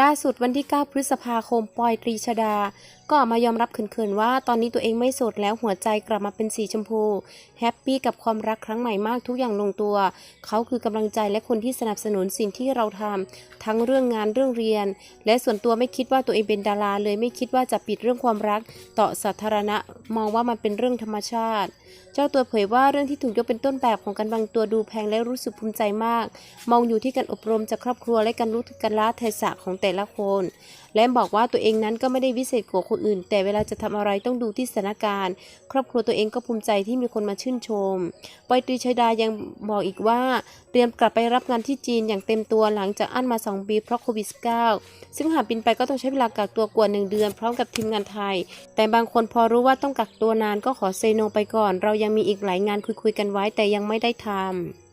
ล่าสุดวันที่ 9 พฤษภาคมปอยตรีชดา ก็ออกมายอมรับเขินๆว่าตอนนี้ตัวเองไม่โสดแล้วหัวใจกลับมาเป็นสีชมพู แฮปปี้กับความรักครั้งใหม่มากทุกอย่างลงตัว เขาคือกำลังใจและคนที่สนับสนุนสิ่งที่เราทำทั้งเรื่องงานเรื่องเรียน และส่วนตัวไม่คิดว่าตัวเองเป็นดาราเลยไม่คิดว่าจะปิดเรื่องความรัก ต่อสาธารณะมองว่ามันเป็นเรื่องธรรมชาติ เจ้าตัวเผยว่าเรื่องที่ถูกยกเป็นต้นแบบของการบางตัวดูแพงและรู้สึกภูมิใจมาก มองอยู่ที่การอบรมจากครอบครัวและการรู้กันละเทศะของแต่ละคน และบอกว่าตัวเองนั้นก็ไม่ได้วิเศษกว่าคนอื่น แต่เวลาจะทำอะไรต้องดูที่สถานการณ์ ครอบครัวตัวเองก็ภูมิใจที่มีคนมาชื่นชมปอยตรีชัยดายังบอกอีกว่า เตรียมกลับไปรับงานที่จีนอย่างเต็มตัวหลังจากอั้นมา 2 ปีเพราะโควิด -19 ซึ่งหากบินไปก็ต้องใช้เวลากักตัวกว่า 1 เดือน พร้อมกับทีมงานไทย แต่บางคนพอรู้ว่าต้องกักตัวนานก็ขอเซโนไปก่อน เรายังมีอีกหลายงานคุยๆกันไว้แต่ยังไม่ได้ทำ